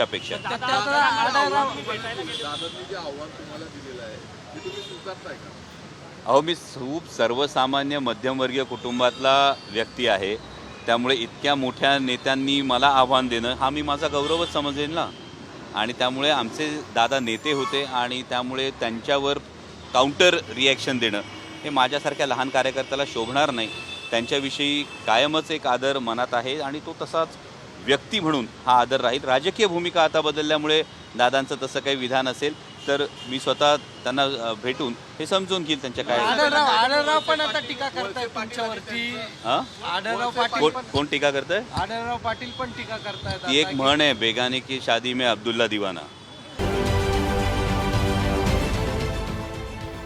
अपेक्षा दादांनी जे आव्हान तुम्हाला दिलेलं आहे ते तुम्ही स्वीकारताय का? अहो मी खूप सर्वसामान्य मध्यमवर्गीय कुटुंबातला व्यक्ती आहे. त्यामुळे इतक्या मोठ्या नेत्यांनी मला आव्हान देणं हा मी माझा गौरवच समजेल ना. आणि त्यामुळे आमचे दादा नेते होते आणि त्यामुळे त्यांच्यावर काउंटर रिॲक्शन देणं हे माझ्यासारख्या लहान कार्यकर्त्याला शोभणार नाही. त्यांच्याविषयी कायमच एक आदर मनात आहे आणि तो तसाच व्यक्ती म्हणून हा आदर राहील. राजकीय भूमिका आता बदलल्यामुळे दादांचं तसं काही विधान असेल तर मी स्वतः त्यांना भेटून हे समजून घेईल त्यांच्या काय आढळराव पण आता टीका करताय तुमच्यावरती. आढळराव पाटील कोण टीका करतंय? आढळराव पाटील पण टीका करतायत ती एक म्हण आहे बेगाने की शादी में अब्दुल्ला दिवाना.